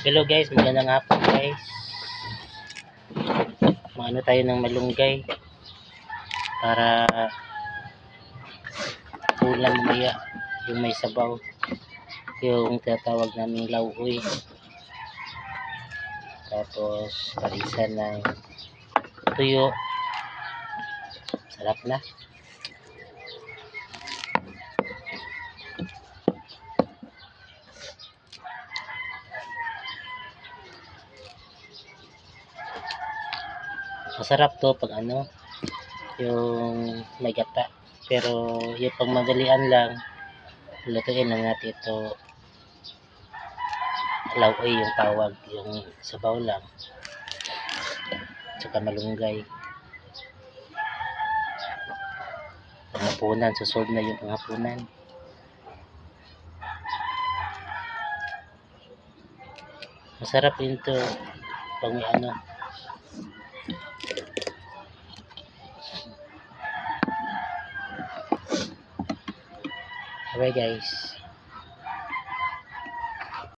Hello guys, magandang hapon guys. Maano tayo ng malunggay para ulam mamaya yung may sabaw. Yung tinatawag namin lauoy. Tapos parisan ng tuyo. Sarap na. Masarap to pag ano, yung may gata. Pero yung pag madalian lang, lutuin lang natin ito. Lauoy yung tawag, yung sabaw lang. Tsaka malunggay. Pangapunan, susunod na yung pangapunan. Masarap yun to pag may ano, Alright guys.